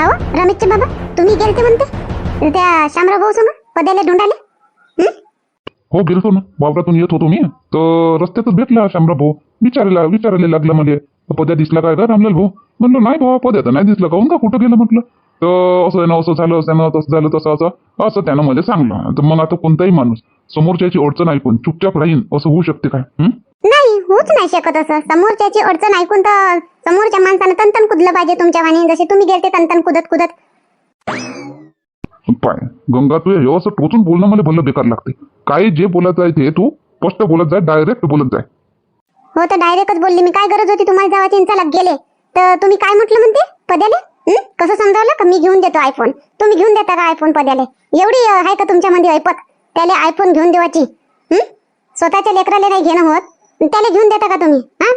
हो रमेशचे बाबा तुम्ही गेलते म्हणते? त्या शामराव भाऊ समोर पद्याला ढूंढाले हो? गेलतो ना वावरातून येत होतो मी. तर रस्त्यातच भेटला शामराव भाऊ. विचारायला विचारायला लागला मला. पद्या दिसला काय का रामलाल भाऊ? म्हणलो नाही भाऊ पद्या तर नाही दिसलं. काहून का कुठं गेलं? म्हटलं. तर असं ना असं झालं असं ना तसं झालं तसं असं. असं त्यानं मला सांगलं. तर मग आता कोणताही माणूस समोरच्याची अडचण ऐकून चुपचाप राहीन. असं होऊ शकते काय? होऊच नाही शकत असं. समोरच्याची अडचण ऐकून तर समोरच्या माणसानं तनतन कुदलं पाहिजे तुमच्या वाणी. जसे तुम्ही गेलते तनतन कुदत कुदत. पाय गंगा तू हे असं टोचून बोलणं मला भलं बेकार लागते काही जे बोलत आहे ते तू स्पष्ट बोलत जाय डायरेक्ट बोलत जाय हो तर डायरेक्टच बोलली. मी काय गरज होती तुम्हाला जावाची आणि चला गेले? तर तुम्ही काय म्हटलं म्हणते? पद्याले? कसं समजावलं? का मी घेऊन देतो आयफोन तुम्ही घेऊन देता का आयफोन पद्याले? एवढी आहे का तुमच्यामध्ये ऐपत? त्याला आयफोन घेऊन देवाची? स्वतःच्या लेकराला नाही घेणं होत. त्याला घेऊन देता का तुम्ही? हा?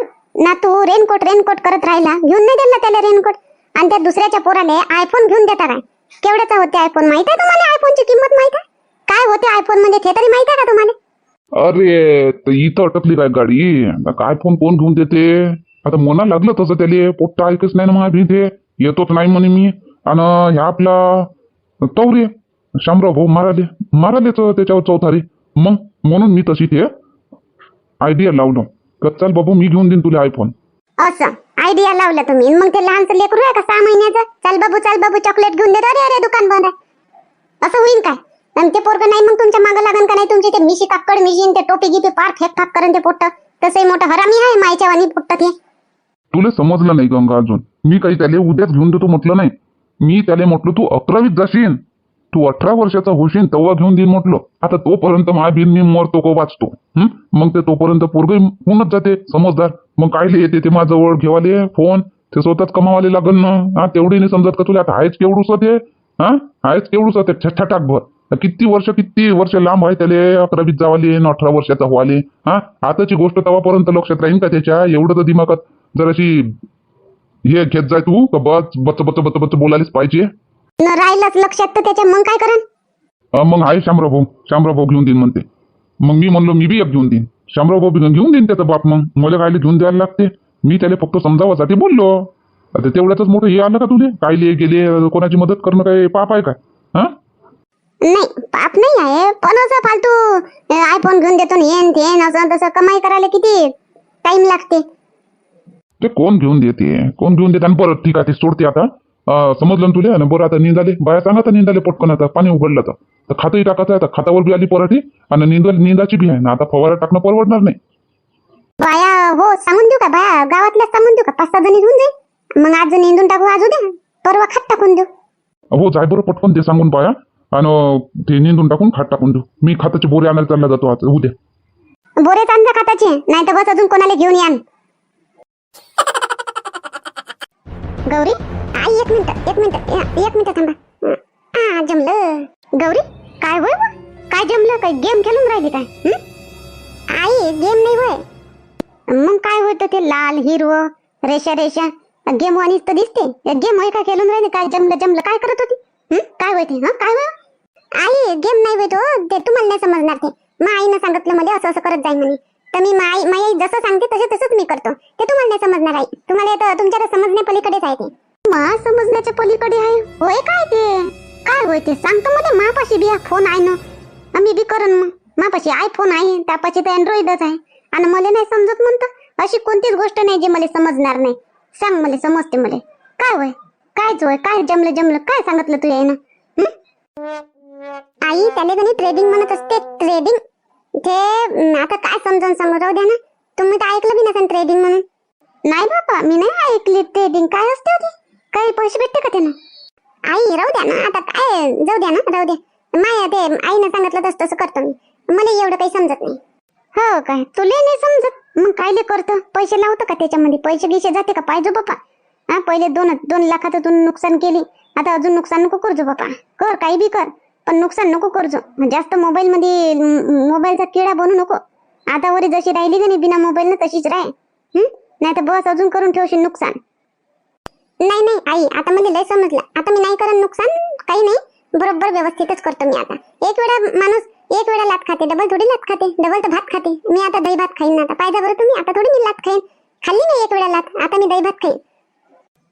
ना तू रेनकोट रेनकोट करत राहिला घेऊन नाही दिला त्याला रेनकोट आणि त्या दुसऱ्याच्या पोराने आयफोन घेऊन देता काय? केवढ्याचा होते आयफोन माहीत आहे तुम्हाला आयफोनची किंमत माहीत आहे? काय होते आयफोन म्हणजे ते तरी माहीत आहे का तुम्हाला? अरे तर इथं अटकली काय गाडी. काय फोन कोण घेऊन देते? आता मना लागलं तसं त्याले. पोट्ट ऐकच नाही ना माझ्या भीते. येतोच नाही म्हणे मी. आणि ह्या आपला तवरे शामराव भाऊ माराले देतो त्याच्यावर चौथारी. मग म्हणून मी तशी ते आयडिया लावलो का चल बाबू मी घेऊन देईन तुला आयफोन असं. आयडिया लावला तुम्ही. मग ते लहानचं लेकरू आहे का? सहा महिन्याचं? चल बाबू चल बाबू चॉकलेट घेऊन देतो अरे अरे दुकान बंद आहे. असं होईल काय? आणि ते पोरग नाही मग तुमच्या मागं लागन का नाही? तुमची ते मिशी काकड मिशी आणि ते टोपी गिपी पार फेक फाक करून ते पोट्ट. तसंही मोठं हरामी आहे मायच्या वाणी पोट्ट ते तुला समजलं नाही गंगा अजून. मी काही त्याला उद्याच घेऊन देतो म्हटलं नाही. मी त्याला म्हटलं तू अकरावीत जाशील. तू अठरा वर्षाचा होशील तेव्हा घेऊन देईन म्हटलं. आता तोपर्यंत माझ्या बिन मी मरतो को वाचतो? मग ते तोपर्यंत पोरग होऊनच जाते समजदार. मग कायले येते ते माझ्याजवळ घेवाले फोन? ते स्वतःच कमावाले लागन ना? हा तेवढी नाही समजत का तुला? आता आहेच केवढूस ते? हा? आहेच केवढूस ते? छटाक भर. किती वर्ष किती वर्ष लांब आहे त्याले? अकरावीत जावाले अठरा वर्षाचा व्हाले. हा? आताची गोष्ट तेव्हापर्यंत लक्षात राहीन का त्याच्या? एवढं तर दिमागात जराशी हे घेत जाय तू का बस बच बच बच बच बोलायलाच पाहिजे? न राहिलंच लक्षात तर त्याच्या मग काय करण अं, मग आहे शामराव भाऊ शामराव भाऊ घेऊन देईन म्हणते. मग मी म्हणलो मी बी एक घेऊन देईन. शामराव भाऊ बी घेऊन देईन त्याचा बाप मग. मला कायले घेऊन द्यायला लागते. मी त्याला फक्त समजावासाठी बोललो. आता तेवढ्यातच मोठं हे आलं का तुले? कायले गेले कोणाची मदत करणं काय पाप आहे काय हा? नाही पाप नाही आहे. पण असं फालतू आयफोन घेऊन देतो न येन ते असं तसं. कमाई करायला किती टाइम लागते? ते कोण घेऊन देते? कोण घेऊन देते? आणि बरं ठीक आहे ते सोडते आता. अं, समजलं ना तुले? आणि बरं आता निंदाले? बाया सांगा आता निंदाले पटकन आता. पाणी उघडलं तर. तर खातंही टाकायचं आहे आता खातावर बी आली पराठी. आणि निंदा निंदाची बी आहे ना. आता फवारा टाकणं परवडणार नाही. बाया हो सांगून देऊ का बाया? गावातल्या सांगून देऊ का? पाच सहा जणी घेऊन जाईल. मग आज निंदून टाकू आज उद्या? परवा खात टाकून देऊ. हो जाय बरं पटकन ते सांगून पाया आणि ते निंदून टाकून खात टाकून देऊ. मी खाताचे बोरे आणायला चालला जातो आज. उद्या. बोरे चांदा खाताचे? नाही तर बस अजून कोणाला घेऊन यान. गौरी? एक मिनिट एक मिनिट एक मिनिट थांबा. आ जमलं. गौरी काय होय काय जमलं? काय गेम खेळून राहिली काय? आई गेम नाही होय. मग काय होतं ते लाल हिरवं रेषा रेषा? गेम वाणीच तर दिसते. गेम होय का खेळून राहिले? काय जमलं जमलं? काय करत होती? काय होते हा? काय होय? आई गेम नाही होय हो. ते तुम्हाला नाही समजणार ते. मग आईनं सांगितलं मला असं असं करत जाईल म्हणे. तर मी माई माई जसं सांगते तसं तसंच मी करतो. ते तुम्हाला नाही समजणार आई. तुम्हाला तुमच्या समजण्या पलीकडेच आहे ते. मा समजण्याच्या पलीकडे आहे. होय काय ते? काय होय ते? सांगतो मला मापाशी बी फोन आहे ना. आम्ही बी करन मग. मापाशी आय फोन आहे त्यापाशी तर अँड्रॉइडच आहे. आणि मला नाही समजत म्हणतं अशी कोणतीच गोष्ट नाही जी मला समजणार नाही. सांग मला समजते मला. काय होय? कायच होय? काय जमलं जमलं? काय सांगितलं तू आहे ना आई त्याला कधी ट्रेडिंग म्हणत असते. ट्रेडिंग ते आता काय समजून सांगू? राहू द्या ना. तुम्ही तर ऐकलं बी नसेल ट्रेडिंग म्हणून. नाही बाबा मी नाही ऐकली ट्रेडिंग काय असते होती काही पैसे भेटते का त्यानं? आई राहू द्या ना आता काय जाऊ द्या ना राहू द्या. माया ते आईनं सांगितलं तसं तसं करतो मी. मला एवढं काही समजत नाही. हो काय? तुला नाही समजत? मग कायले करतो? पैसे लावतो का त्याच्यामध्ये? पैसे गिसे जाते का? पाहिजे बापा. हा पहिले दोन दोन लाखातून नुकसान केली. आता अजून नुकसान नको करजो बापा. कर काही बी कर. पण नुकसान नको करजो जास्त मोबाईल मध्ये मोबाईलचा किडा बनू नको. आता वरी जशी राहिली का नाही बिना मोबाईल तशीच राह नाही तर बस अजून करून ठेवशील नुकसान. नाही नाही आई आता मला लय समजलं. आता मी नाही करत नुकसान काही नाही. बरोबर व्यवस्थितच करतो मी आता. एक वेळा माणूस एक वेळा लात खाते डबल थोडी लात खाते डबल तर भात खाते. मी आता दही भात खाईन आता. पाहिजे बरं तुम्ही? आता थोडी मी लात खाईन. खाल्ली नाही एक वेळा लात आता मी दही भात खाईन.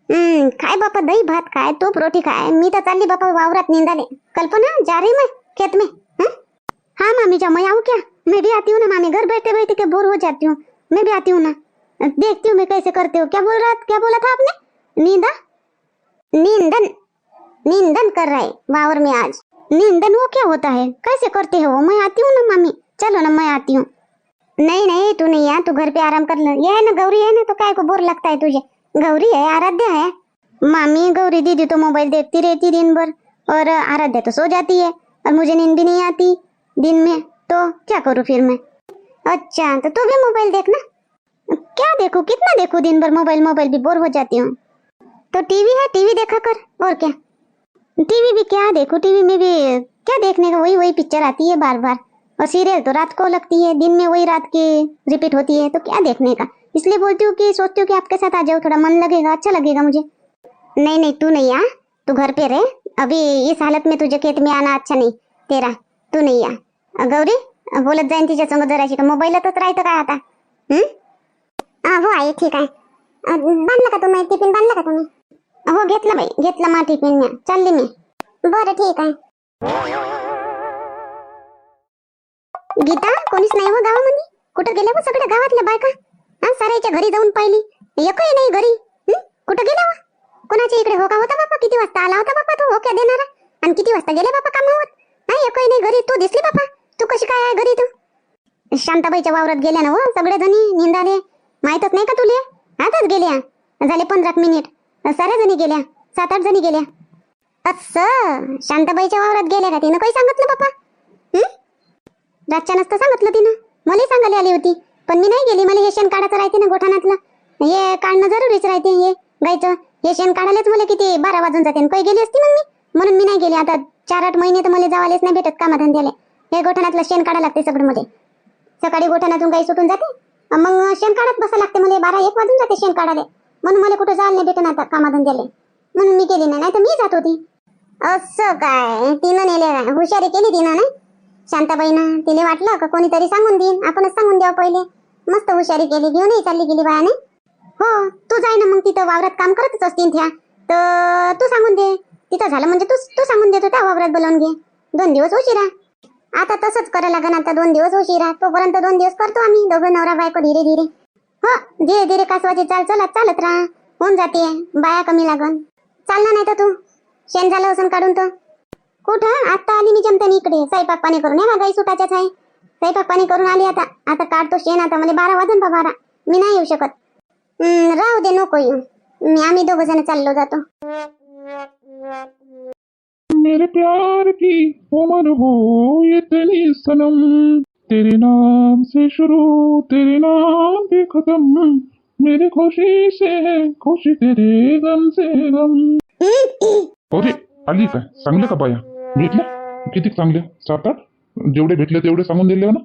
हम्म काय बापा दही भात काय? तूप रोटी काय? मी तर चालली बापा वावरात निंदाले. कल्पना जा रही मैं खेत में हं? हाँ मामी जा मैं आऊँ क्या? मैं भी आती हूँ ना मामी घर बैठे बैठे के बोर हो जाती हूँ. मैं भी आती हूँ ना. देखती हूँ मैं कैसे करते हो. क्या बोल रहा क्या बोला था आपने? नींदा? नींदन? नींदन कर रहा वावर में आज। नींदन वो क्या होता है? कैसे करते हो? मैं आती हूँ ना मामी चलो ना, मैं आती हूँ। नहीं नहीं, तू नहीं तू घर पे आराम कर ले। ये है ना, गौरी है ना तो काय को बोर लगता है तुझे? गौरी है, आराध्या है। मामी गौरी दीदी तो मोबाइल देखती रहती दिन भर और आराध्या तो सो जाती है, और मुझे नींद भी नहीं आती दिन में तो क्या करूँ फिर मैं? अच्छा तो तू भी मोबाइल देखना क्या देखूँ? कितना देखूँ दिन भर? मोबाइल मोबाइल भी बोर हो जाती हूँ। तो टीवी है टीवी देखा कर और क्या? टीवी भी क्या देखो टीवी में भी क्या देखने का वही वही पिक्चर आती है बार बार और सीरियल तो रात को लगती है दिन में वही रात की रिपीट होती है तो क्या देखने का? इसलिए बोलती हूँ कि सोचती हूँ कि आपके साथ आ जाओ थोड़ा मन लगेगा अच्छा लगेगा मुझे। नहीं नहीं तू नहीं आ तू घर पे रहे। अभी इस हालत में तुझे खेत में आना अच्छा नहीं तेरा तू नाही अ, गौरी बोलत जाईन तिच्या संग जराशी का मोबाईलातच राहतं काय आता? हं? अ, हो आई ठीक अ, बांधला का तुम्ही? टिफ़िन बांधला का तुम्ही? हो घेतलं बाई घेतलं मा टिफिन मी. चालली मी. बरं ठीक आहे. गीता कोणीच नाही हो गावामध्ये? कुठं गेल्या हो सगळ्या गावातल्या बायका? हा सारायच्या घरी जाऊन पाहिली. एकही नाही घरी. कुठं गेल्या हो? कोणाच्या इकडे हो का होता बापा? किती वाजता आला होता बापा तो हो क्या देणारा? आणि किती वाजता गेले बापा कामावर? हा एकही नाही घरी. तू दिसली बापा? तू कशी काय आहे घरी तू? शांताबाईच्या वावरात गेल्या ना हो सगळे जणी निंदाले? माहीतच नाही का तुले? आताच गेल्या. झाले पंधरा मिनिट. साऱ्या जणी गेल्या. सात आठ जणी गेल्या. अस? शांताबाईच्या वावरात गेल्या का तिनं? काही सांगितलं बापा? रातच्या नसतं सांगितलं तिनं? मला सांगायला आली होती. पण मी नाही गेली. मला हे शेण काढायचं राहते ना गोठाणातलं. हे काढणं जरुरीच राहते हे गायचं हे शेण काढायलाच मला किती बारा वाजून जाते. आणि काही गेली असती मग मी? म्हणून मी नाही गेली. आता चार आठ महिने तर मला जावालेच नाही भेटत कामाधंद्याला. हे गोठाणातलं शेण काढायला लागते सगळं मध्ये सकाळी गोठाणातून गाई सुटून जाते. मग शेण काढत बसायला लागते. मला बारा एक वाजून जाते शेण काढायला. म्हणून मला कुठं जायला नाही भेटत आता कामाधंद्याला म्हणून मी गेली नाही नाही तर मी जात होती. असं काय? तिनं नेले काय? हुशारी केली तिनं नाही? शांताबाईनं. तिने वाटलं का कोणीतरी सांगून देईन? आपणच सांगून द्यावं पहिले. मस्त हुशारी केली घेऊनही चालली गेली बायाने हो तू जाय ना मग तिथं वावरात काम करतच असतील त्या. तर तू सांगून दे. तिथं झालं म्हणजे तू तू सांगून देतो त्या वावरात बोलावून घे. दोन दिवस उशिरा आता तसंच करायला लागन आता दोन दिवस उशिरा तोपर्यंत दोन दिवस करतो आम्ही. दोघं नवरा बायको धीरे धीरे हो धीरे धीरे कासवाची चाल चलत चालत राहा. होऊन जाते बाया कमी लागन. चालणार नाही तर तू. शेण झालं असं काढून तर कुठं? आता आली मी जमते इकडे. स्वयंपाक पाणी करून या गाई सुटाच्याच आहे. स्वयंपाक पाणी करून आली आता. आता काढतो शेण आता. मला बारा वाजून बा बारा. मी नाही येऊ शकत. राहू दे नको येऊ. मी आम्ही दोघ जण चाललो जातो. मेरे प्यार की उम्र हो इतनी सनम। तेरे नाम से शुरू तेरे नाम पे खत्म। मेरे खुशी से है खुशी तेरे गम से गम। अरे आली काय चांगले का बाया भेटले? किती चांगले? सात आठ? जेवढे भेटले तेवढे सांगून दिले ना?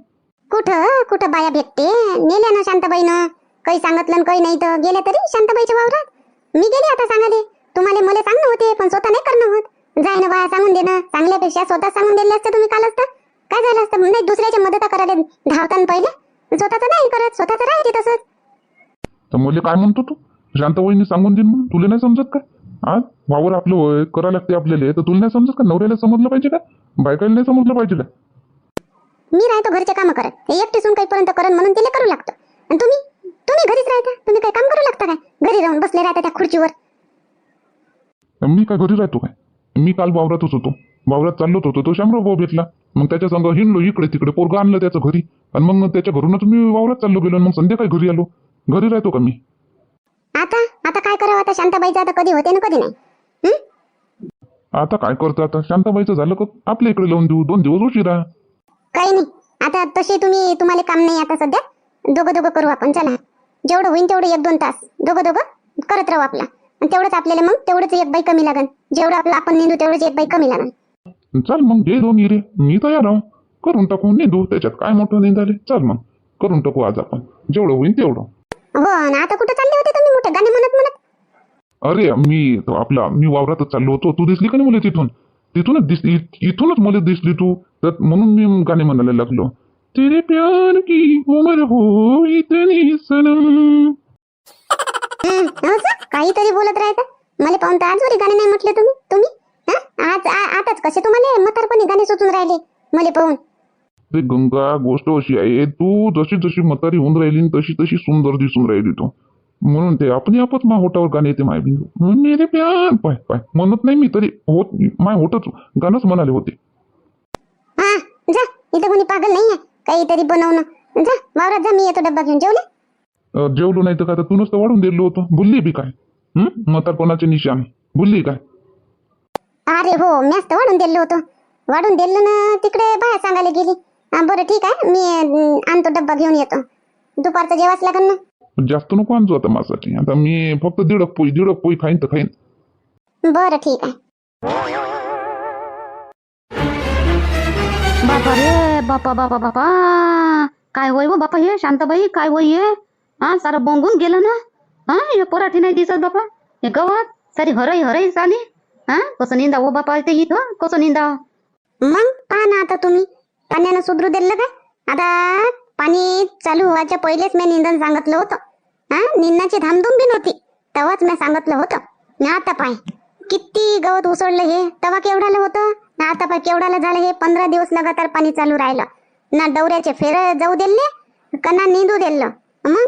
कुठं? कुठं बाया भेटते? नेल्या ना शांताबाईनं? काही सांगितलं न काही नाही तर गेल्या तरी शांताबाईच्या वावरात? मी गेले आता सांगाले तुम्हाला मला सांगणं होते पण स्वतः नाही करणं होत. जाय ना बाया सांगून देणं. चांगल्यापेक्षा स्वतः सांगून दिले असते तुम्ही काल असतं काय झालं असतं? नाही दुसऱ्याची मदत करायला धावताना पहिले. स्वतःच नाही करत स्वतःच राहते तसंच. तर मुले काय म्हणतो तू? शांताबाईने सांगून देईन म्हणून. तुला नाही समजत का आज वावर आपलं होय करा लागते आपल्याला. तर तुला नाही समजत का? नवऱ्याला समजलं पाहिजे का? बायकाला नाही समजलं पाहिजे का? मी राहतो घरचे काम करत. एकटी सून काहीपर्यंत करत म्हणून तिला करू लागतो. आणि तुम्ही तुम्ही घरीच राहता? तुम्ही काही काम करू लागता काय? घरी राहून बसले राहता त्या खुर्चीवर? मी काय घरी राहतो काय? मी काल वावरातच होतो. वावरात चाललोच होतो तो शामराव भाऊ भेटला. मग त्याच्या संग हिंडलो इकडे तिकडे पोरगा आणलं त्याचं घरी. आणि मग त्याच्या घरूनच मी वावरात चाललो गेलो आणि मग संध्याकाळी घरी आलो. घरी राहतो का मी? आता? आता काय करावं आता? शांताबाईचं आता कधी होते ना कधी नाही? हं? आता काय करतो आता? शांताबाईचं झालं का? आपल्या इकडे लावून देऊ. दोन दिवस उशिरा काही नाही. आता तसे तुम्ही तुम्हाला काम नाही आता सध्या. दोघं दोघं करू आपण. चला. जेवढं होईन तेवढं एक दोन तास. दोघं दोघं करत राहू आपला. आणि तेवढंच आपल्याला मग तेवढंच एक बाई कमी लागन. जेवढं आपलं आपण निंदू तेवढंच एक बाई कमी लागन. चल मग घे दोन हिरे. मी तयार आहो. करून टाकू. निंदू. त्याच्यात काय मोठं निंदाले? चल मग. करून टाकू आज आपण. जेवढं होईन तेवढं. हो ना. आता कुठं चालले होते तुम्ही? मोठे गाणे म्हणत म्हणत. अरे मी तो आपला मी वावरातच चाललो होतो. तू दिसली का नाही मला तिथून? तिथूनच दिसली. इथूनच मला दिसली तू. तर म्हणून मी गाणे म्हणायला लागलो. तेरे प्यार की उमर हो इतनी सनम. हं, असं? काहीतरी बोलत राहता? मला पाहून तर आजवरी गाणे नाही म्हटले तुम्ही? तुम्ही? आज आ- आताच कसे तुम्हाला म्हातारपणी गाणे सुचून राहिले. मला पाहून. ते गंगा गोष्ट अशी आहे तू जशी जशी म्हातारी होऊन राहिली न तशी तशी सुंदर दिसून राहिली तू. म्हणून ते आपण आपच मा होटावर गाणे येते माय बिंदू. मेरे प्यार पाय पाय. म्हणत नाही मी तरी. होत माय होतच. गाणंच म्हणाले होते. हा जा. इथं कोणी पागल नाही आहे काहीतरी बनवणं. जा वावरात जा मी येतो डब्बा घेऊन. जेवले? अं, जेवलो नाही तर काय? तर तूनच तर वाढून दिलं होतं. बुलली बी काय? हं? म्हातारपणाचे निशाण. बुलली काय? अरे हो मॅच तर वाढून दिलं होतं. वाढून दिलं ना तिकडे बाहेर सांगायला गेली. हा बरं ठीक आहे मी अं, आणतो डब्बा घेऊन येतो. दुपारचं जेवाच लागेल ना? जास्त नको आणतो आता माझ्यासाठी. आता मी फक्त दीडक पोळी दीडक पोळी खाईन तर खाईन. बरं ठीक आहे. बापा रे बापा बापा बापा. काय होय व बापा हे? शांताबाई काय होय हे? हा सारं बोंगून गेलं ना? हा हे पराठी नाही दिसत बापा. हे गवत सारी हरई हरई चाली हा? कसं निंदा ओ बापा ते? इथं कसं निंदा? मग पहा ना आता तुम्ही. पाण्यानं सुधरू दिलं का आता पाणी चालू व्हायच्या पहिलेच मी निंदन सांगितलं होतं. हा? निंदाची धामधूम बी नव्हती. तेव्हाच मी सांगितलं होतं. आता पाय. किती गवत उसळलं हे. तेव्हा केवढालं होतं? ना आता पाय केवढालं झालं हे? पंधरा दिवस लगातार पाणी चालू राहिलं. ना डवऱ्याचे फेर जाऊ दिले का ना निंदू दिलं. मग?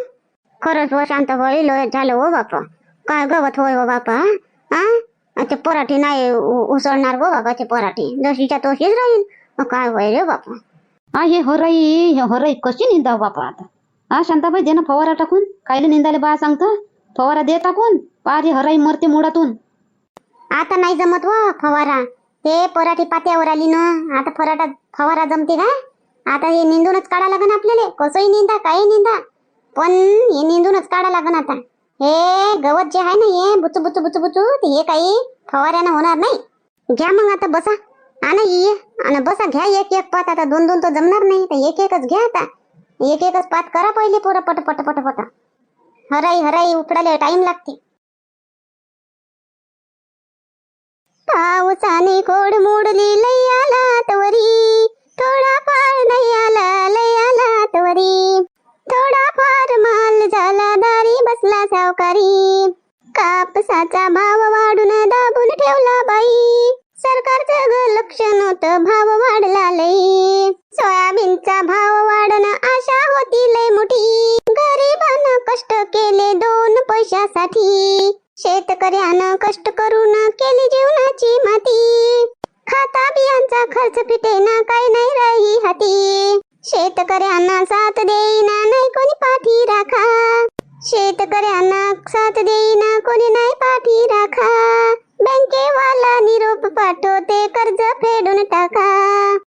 खरंच हो शांत होईल झालं हो बापा. काय गवत होय हो बापा हा? ते पराठी नाही उसळणार गो बाबा ते पराठी. जशीच्या तशीच राहील काय होय रे बापा? हा हे हरई हे हरई कशी निंदा हो बापा आता? हा शांताबाई दे ना फवारा टाकून. कायले निंदाले बा सांगतो? फवारा दे टाकून. पारी हरई मरते मुळातून आता नाही जमत व फवारा. ते पराठी पात्यावर आली ना आता फराटा फवारा जमते का आता हे निंदूनच काढा लागन आपल्याला. कसंही निंदा काही निंदा. पण हे निंदूनच काढा लागन आता. हे गवत जे आहे ना हे बुचू बुचू बुचू बुचू ते हे काही फवाऱ्यानं होणार नाही. घ्या मग आता बसा. आणा ये आणि बसा घ्या एक एक पात. आता दोन दोन तर जमणार नाही. तर एक एकच घ्या आता. एक एकच पात करा पहिले पोरं पट पट पट पट. हराई हराई उकडायला टाइम लागते. पावसाने कोड मोडली लई कापसाचा भाव वाढून दाबून ठेवला बाई. सरकारचं ग लक्ष नव्हतं भाव वाढला लई. सोयाबीनचा भाव वाढणं आशा होती लई मोठी. गरिबानं कष्ट केले दोन पैशासाठी. शेतकऱ्यानं कष्ट करून केली जीवनाची माती. खाता बियांचा खर्च फिटेना काय नाही राही हाती. शेतकऱ्यांना साथ देईना नाही कोणी पाठी राखा. शेतकऱ्यांना साथ देईना कोणी नाही पाठी राखा. बँकेवाला निरोप पाठवते कर्ज फेडून टाका.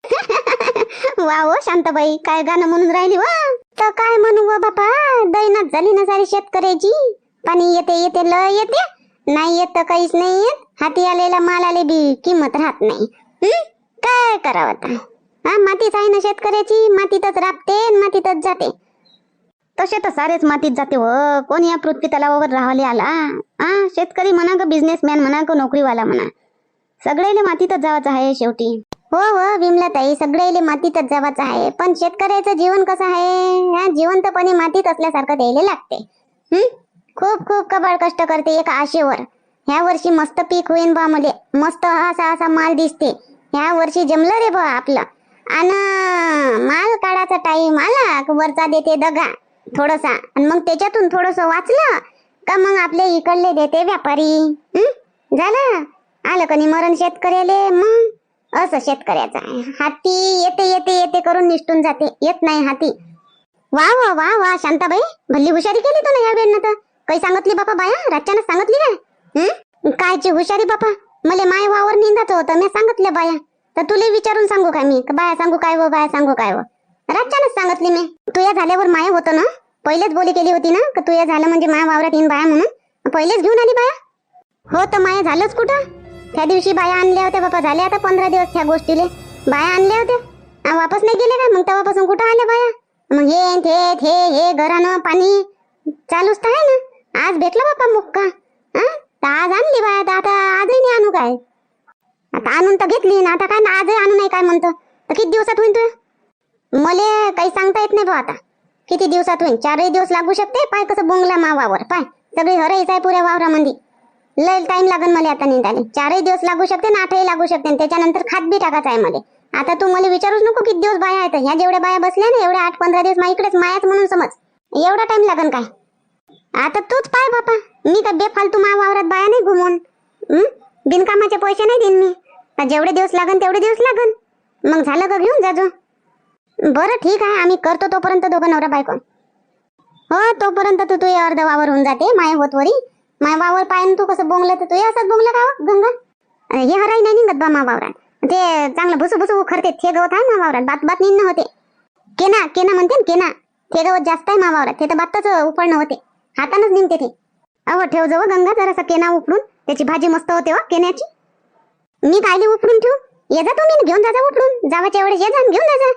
वा ओ शांताबाई काय गाणं म्हणून राहिली वा. तर काय म्हणू व बापा? दैनात झाली ना सारी शेतकऱ्याची. पाणी येते येते ल येते. नाही येत तर काहीच नाही येत. हाती आलेला माल आले बी किंमत राहत नाही. काय करावं आता? हा मातीच आहे ना शेतकऱ्याची? मातीतच राबते मातीतच जाते. तसे तर सारेच मातीत जाते हो. कोण या पृथ्वी तलावावर राहायला आला? आ शेतकरी म्हणा का बिझनेसमॅन म्हणा का नोकरीवाला म्हणा? सगळेले मातीतच जावाचं आहे शेवटी. हो हो विमला ताई सगळेले मातीतच जावाचं आहे. पण शेतकऱ्याचं जीवन कसं आहे? ह्या जिवंतपणे मातीत असल्यासारखं द्यायला लागते. हम्म खूप खूप कबाळ कष्ट करते एका आशेवर. ह्या वर्षी मस्त पीक होईन बा मध्ये मस्त असा असा माल दिसते. ह्या वर्षी जमलं रे बा आपलं. आणि माल काढायचा टाइम आला वरचा देते दगा? थोडासा. आणि मग त्याच्यातून थोडस वाचलं का मग आपले इकडले देते व्यापारी. झालं? आलं कनी मरण शेतकऱ्याले? मग? असं शेतकऱ्याचं हाती येते येते येते करून निष्ठून जाते. येत नाही हाती. वा वा वा वा शांताबाई. भल्ली हुशारी केली तर या वेळेनं तर. काही सांगितली बापा बाया? रातच्यानं सांगितली काय? कायची हुशारी बापा? मले माय वावर निंदाचं होतं. मी सांगितलं बाया. तर तुले विचारून सांगू काय मी? बाया सांगू काय व बाया सांगू काय व? रातच्यानंच सांगितली मी. तुया झाल्यावर माया होतं ना? पहिलेच बोली केली होती ना का तुया झालं म्हणजे माया वावरात येईन बाया म्हणून? पहिलेच घेऊन आली बाया? हो तर माया झालंच कुठं? त्या दिवशी बाया आणल्या होत्या बाबा झाल्या आता पंधरा दिवस त्या गोष्टीले. बाया आणल्या होत्या. वापस नाही गेले का? मग तेव्हापासून कुठं आल्या बाया? मग हे न ते ते हे घरानं पाणी चालूच तर आहे ना. आज भेटला बापा मुक्का. हा आज आणली बाया तर आता आजही नाही आणू काय? आता आणून तर घेतली ना आता काय ना आजही आणू नाही काय म्हणतो. तर किती दिवसात होईन तू मले काही सांगता येत नाही बा आता. किती दिवसात होईल चारही दिवस लागू शकते? पाय कसं बोंगला मावावर? पाय. सगळी हराईच आहे पुऱ्या वावरामध्ये लय टाइम लागन मला आता निघाले चारही दिवस लागू शकते ना आठही लागू शकते? त्याच्यानंतर खात बी टाकायचं आहे मला. आता तू मला विचारूच नको किती दिवस बाया आहेत. ह्या जेवढ्या बाया बसल्या ना एवढ्या आठ पंधरा दिवस माझ्या इकडेच मायाच म्हणून समज. एवढा टाइम लागन काय? आता तूच पाय बापा. मी का बेफालतू मा वावरात बाया नाही घुमून? बिनकामाचे पैसे नाही देईन मी. जेवढे दिवस लागन तेवढे दिवस लागन. मग झालं का घेऊन जाजो बरं ठीक आहे. आम्ही करतो तोपर्यंत दोघं नवरा बायको. हो तोपर्यंत तू तुझे अर्ध वावर होऊन जाते माय होत वरी. माय वावर पाय तू कसं बोंगलं तर तू असंच बोंगलं का गंगा? अरे हे हराई नाही निघत बा मा वावरात. ते चांगलं भुसू भुसू खरते थे गवत आहे मा वावरात. बात बात निन्न होते. केना केना म्हणते केना. ते गवत जास्त आहे मा वावरात. ते तर बातच उपळणं होते. हातानच निघते ते. अहो ठेव जवळ गंगा जरासा केना उपडून त्याची भाजी मस्त होते हो केन्याची. मी कायले उपडून ठेवू? ये जा तुम्ही घेऊन जा उपडून जावाच्या एवढे ये जा घेऊन जा.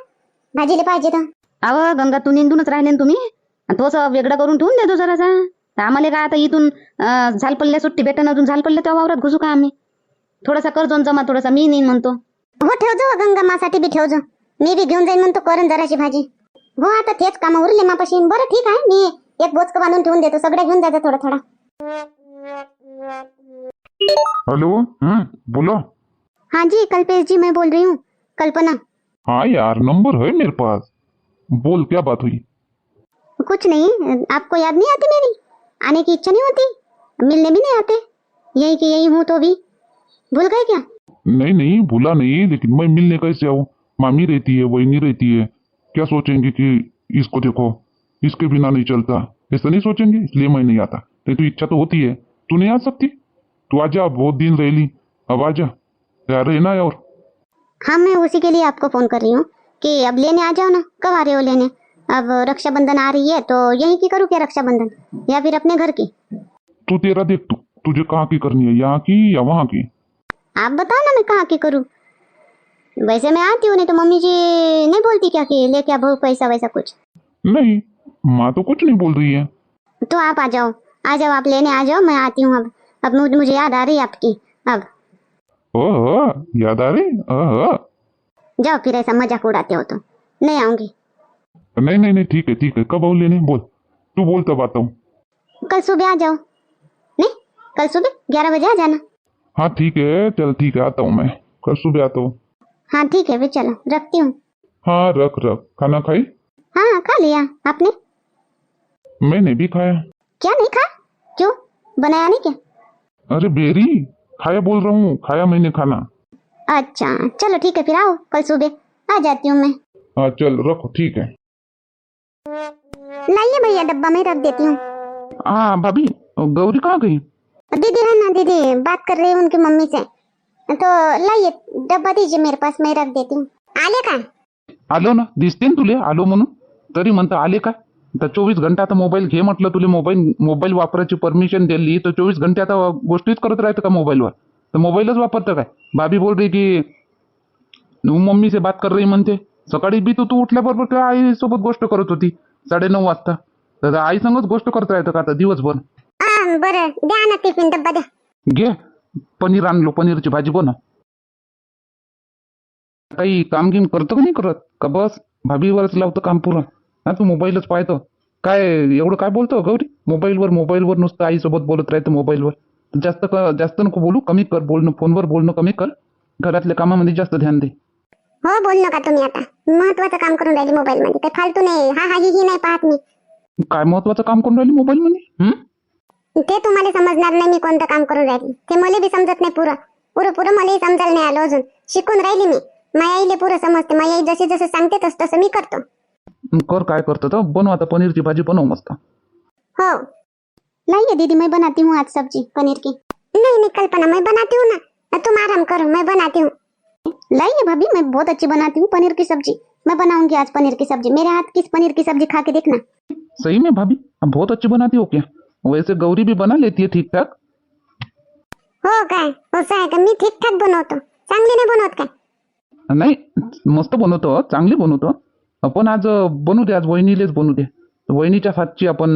भाजीले पाहिजे तर. अव गंगा तू निंदूनच राहिले ना तुम्ही? आणि तोच वेगळं करून ठेवून देतो जरासा. तर आम्हाला काय आता इथून झालपल्ल्या सुट्टी भेटन अजून झालपल्ल्या त्या वावरात घुसू का आम्ही? थोडासा कर्जोन जमा थोडासा मी नेईन म्हणतो. हो ठेवजो गंगा मासाठी बी ठेवजो. मी बी घेऊन जाईन म्हणतो करण जराशी भाजी. हो आता तेच काम उरले मापाशी. बरं ठीक आहे मी एक बोचक बांधून ठेवून देतो. सगळ्या घेऊन जायचं थोडं थोडं. हेलो बोलो. हाँ जी कल्पेश जी मैं बोल रही हूँ. कल्पना. हाँ यार नंबर है मेरे पास। बोल क्या बात हुई? कुछ नहीं आपको याद नहीं आती मेरी? आने की इच्छा नहीं होती? मिलने भी नहीं आते? यही कि यही हूँ तो भी। भूल गए क्या? नहीं नहीं भूला नहीं लेकिन मैं मिलने कैसे आऊँ? मामी रहती है वही नहीं रहती है। क्या सोचेंगे कि इसको देखो इसके बिना नहीं चलता। ऐसा नहीं सोचेंगे? इसलिए मैं नहीं आता। नहीं तो इच्छा तो होती है। तू नहीं आ सकती? तू आजा बहुत दिन रह ली। अब आजा यार रहना है और हाँ मैं उसी के लिए आपको फ़ोन कर रही हूँ कि अब लेने आ जाओ ना। कब आ रहे हो लेने? अब रक्षाबंधन आ रही है तो यहीं की करूँ क्या रक्षाबंधन? या फिर अपने घर की? तू तेरा देख तू। तुझे कहाँ की करनी है? यहाँ की या वहाँ की? आप बताओ ना मैं कहाँ की करूँ। वैसे मैं आती हूँ नहीं तो मम्मी जी नहीं बोलती क्या कि लेके आ बहु पैसा वैसा कुछ? नहीं माँ तो कुछ नहीं बोल रही है। तो आप आ जाओ। आ जाओ आप लेने आ जाओ मैं आती हूँ अब। अब मुझे याद आ रही है आपकी। अब ओह याद आ रही ओह जाओ फिर ऐसा मज़ाक उड़ाते हो तो नहीं आऊँगी। नहीं नहीं नहीं ठीक है ठीक है। कब आऊँ लेने बोल। तू बोल तब आता हूँ। कल सुबह आ जाओ। नहीं कल सुबह ग्यारह बजे आ जाना। हाँ ठीक है चल ठीक है आता हूँ मैं। कल सुबह आता हूँ। हाँ ठीक है फिर चलो रखती हूँ। हाँ रख रख। खाना खाई? हाँ खा लिया। आपने? मैंने भी खाया। क्या नहीं खा? क्यों? बनाया नहीं क्या? अरे बेरी। खाया बोल रहा हूँ खाया मैंने खाना। अच्छा चलो ठीक है फिर आओ कल सुबह आ जाती हूँ मैं। हाँ चल रखो ठीक है। लाइए भैया डब्बा में रख देती हूँ। हाँ भाभी गौरी कहाँ गई? दीदी है ना दीदी बात कर रही हूँ उनकी मम्मी से। तो लाइए डब्बा दीजिए मेरे पास मैं रख देती हूँ। आले का? आलो ना दिसते ना तुले आलो म्हणून तरी म्हणता आले का। तर चोवीस घंटा आता मोबाईल घे म्हटलं तुले मोबाईल मोबाईल वापरायची परमिशन दिली तर चोवीस घंटे आता गोष्टीच करत राहतं का मोबाईलवर? तर मोबाईलच वापरतं काय? भाभी बोल रही की मम्मी से बात कर रही म्हणते. सकाळी बी तू तू उठल्याबरोबर त्या आई सोबत गोष्ट करत होती? साडेनऊ वाजता. तर आई संगच गोष्ट करता येतं का आता दिवसभर? बरं द्या ना टिफिन डब्बा द्या. घे. पनीर आणलो पनीरची भाजी बनव काही काम गिम करतो का नाही करत? का बस? भाभीवरच लावतं काम पुरं. हा तू मोबाईलच पाहतो. काय एवढं काय बोलतो गौरी? मोबाईलवर मोबाईलवर नुसतं आईसोबत बोलत राहतं मोबाईलवर. जास्त जास्त नको बोलू कमी कर बोलणं फोनवर बोलणं कमी कर. घरातल्या कामामध्ये जास्त ध्यान दे. हो बोल नका तुम्ही आता? महत्वाचं काम करून राहिली मोबाईल मध्ये काही फालतू नाही. हा हा ही ही नाही पाहत मी. काय महत्वाचं काम करून राहिली मोबाईलमध्ये? हं? ते तुम्हाला समजणार नाही मी कोणतं काम करून राहिली. ते मला बी समजत नाही पुरं. पुरं पुरं मलाही समजायला नाही आलं अजून. शिकून राहिली मी. माझ्या आईले पुरं समजते. माझी आई जसे जसे सांगते तसं तसं मी करतो. कर काय करतो तर बनव आता पनीरची भाजी बनव मस्त. हो. लाइए दीदी मैं बनाती हूँ आज सब्ज़ी पनीर की नहीं नहीं कल्पना मैं बनाती हूँ ना. तुम आराम करो मैं बनाती हूँ. लाइए भाभी मैं बहुत अच्छी बनाती हूँ पनीर की सब्ज़ी. मैं बनाऊँगी आज पनीर की सब्ज़ी. मेरे हाथ की पनीर की सब्ज़ी खा के देखना. सही में भाभी आप बहुत अच्छी बनाती हो क्या? वैसे गौरी भी बना लेती है ठीक ठाक हो काय? असं आहे का? मी ठीक ठाक बनवतो. चांगली नाही बनवत काय? नाही मस्त बनवतो चांगली बनवतो. आपण आज बनू दे आज वहिनीलेच बनवू दे. वहिनीच्या हातची आपण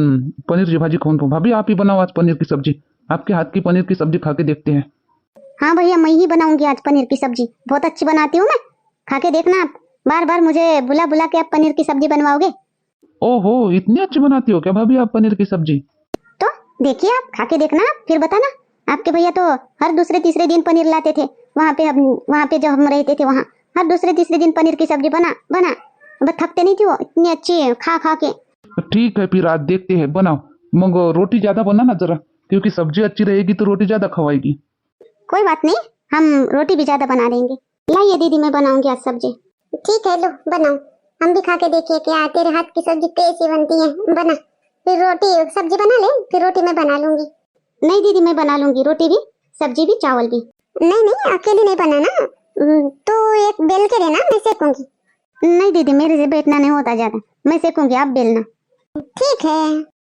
पनीरची भाजी खाऊन भाभी आप ही बनाओ आज पनीर की सब्ज़ी. आपके हाथ की पनीर की सब्ज़ी खा के देखते हैं. हाँ भैया मैं ही बनाऊँगी आज पनीर की सब्ज़ी. बहुत अच्छी बनाती हूँ मैं. खा के देखना आप. बार बार मुझे बुला बुला के आप पनीर की सब्ज़ी बनवाओगे? ओहो इतनी अच्छी बनाती हो क्या भाभी आप पनीर की सब्ज़ी? तो देखिए आप खा के देखना फिर बताना. आपके भैया तो हर दूसरे तीसरे दिन पनीर लाते थे. वहाँ पे वहाँ पे जब हम रहते थे वहाँ हर दूसरे तीसरे दिन पनीर की सब्ज़ी बना बना. बस थकते नहीं थे वो इतनी अच्छी है खा खा के। ठीक है फिर आज देखते हैं बनाओ। मग रोटी ज़्यादा बना ना जरा क्योंकि सब्ज़ी अच्छी रहेगी तो रोटी ज़्यादा खवाएगी। कोई बात नहीं हम रोटी भी ज़्यादा बना देंगे। लाइए दीदी मैं बनाऊँगी आज सब्ज़ी। ठीक है लो बनाओ। हम भी खा के देखिए क्या तेरे हाथ की सब्ज़ी कैसी बनती है। बना फिर रोटी सब्ज़ी बना ले फिर रोटी मैं बना लूँगी। नहीं दीदी मैं बना लूँगी रोटी भी सब्ज़ी भी चावल भी। नहीं नहीं अकेली नहीं बनाना। हम्म, तो एक बेल के देना मैं सेकूँगी। नहीं दीदी मेरे से बैठना नहीं होता ज्यादा। मैं सेकूंगी आप बेलना। ठीक है।